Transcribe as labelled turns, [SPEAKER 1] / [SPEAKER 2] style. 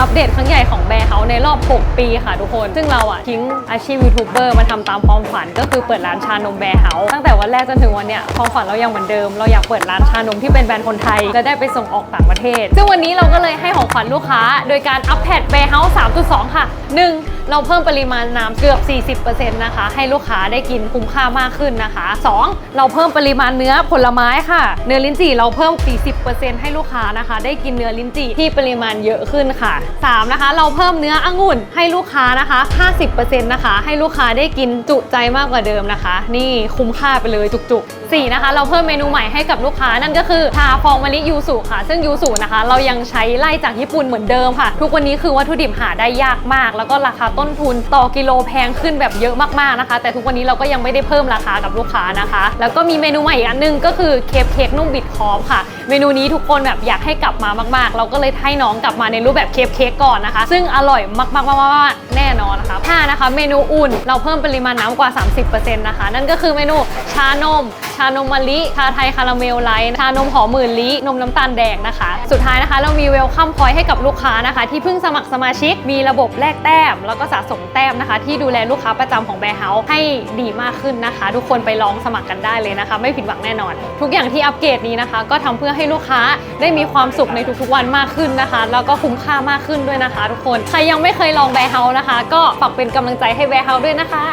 [SPEAKER 1] อัปเดตครั้งใหญ่ของแบร์เฮาในรอบ 6 ปีค่ะทุกคน ซึ่งเราอะทิ้งอาชีพยูทูบเบอร์มาทำตามความฝันก็คือเปิดร้านชานมแบร์เฮาตั้งแต่วันแรกจนถึงวันเนี้ยความฝันเรายังเหมือนเดิม เราอยากเปิดร้านชานมที่เป็นแบรนด์คนไทยและได้ไปส่งออกต่างประเทศ ซึ่งวันนี้เราก็เลยให้ของขวัญลูกค้า โดยการอัปเดตแบร์เฮา3.2 ค่ะ 1. เราเพิ่มปริมาณน้ำเกือบ 40%นะคะ ให้ลูกค้าได้กินคุ้มค่ามากขึ้นนะคะ 2. เราเพิ่มปริมาณเนื้อผลไม้ค่ะ เนื้อลิ้นจี่เราเพิ่ม 40%ให้ลูกค้านะคะ ได้กินเนื้อลิ้นจี่ที่ปริมาณเยอะขึ้นค่ะ 3. นะคะ เราเพิ่มเนื้อองุ่นให้ลูกค้านะคะ 50%นะคะ ให้ลูกค้าได้กินจุใจมากกว่าเดิมนะคะ นี่คุ้มค่าไปเลยจุกๆ 4. นะคะเราเพิ่มเมนูใหม่ให้กับลูกค้านั่นก็คือชาฟองมะลิยูสุค่ะ ซึ่งยูสุนะคะ เรายังใช้ไล่จากญี่ปุ่นเหมือนเดิมค่ะ ทุกวันนี้คือวัตถุดิบหาได้ยากมาก แล้วก็ราคาต้นทุนต่อกิโลแพงขึ้นแบบเยอะมากๆนะคะ แต่ทุกวันนี้เราก็ยังไม่ได้เพิ่มราคากับลูกค้านะคะ แล้วก็มีเมนูใหม่อีกอันหนึงก็คือเคปเค้กนุ่มบิดคอร์ฟค่ะ เมนูนี้ทุกคนแบบอยากให้กลับมามากๆ เราก็เลยให้น้องกลับมาในรูปแบบเคปเค้กก่อนนะคะ ซึ่งอร่อยมากๆๆๆแน่นอนนะคะห้านะคะเมนูอุ่นเราเพิ่มปริมาณน้ำกว่า 30%นะคะ นั่นก็คือเมนูชานม ชานมมะลิ ชาไทยคาราเมลไลท์ชานมหอมหมื่นลินมน้ำตาลแดงนะคะ สุดท้ายนะคะ เรามีเวลคัมพอยต์ให้กับลูกค้านะคะ ที่เพิ่งสมัครสมาชิกมีระบบแลกแต้มแล้วก็สะสมแต้มนะคะ ที่ดูแลลูกค้าประจำของแบร์เฮาส์ให้ดีมากขึ้นนะคะ ทุกคนไปลองสมัครกันได้เลยนะคะ ไม่ผิดหวังแน่นอน ทุกอย่างที่อัปเกรดนี้นะคะ ก็ทำเพื่อให้ลูกค้าได้มีความสุขในทุกๆวันมากขึ้นนะคะ แล้วก็คุ้มค่ามากขึ้นด้วยนะคะ ทุกคนใครยังไม่เคยลองแบร์เฮาส์นะคะ ก็ฝากเป็นกำลังใจให้แบร์เฮาส์ด้วยนะคะ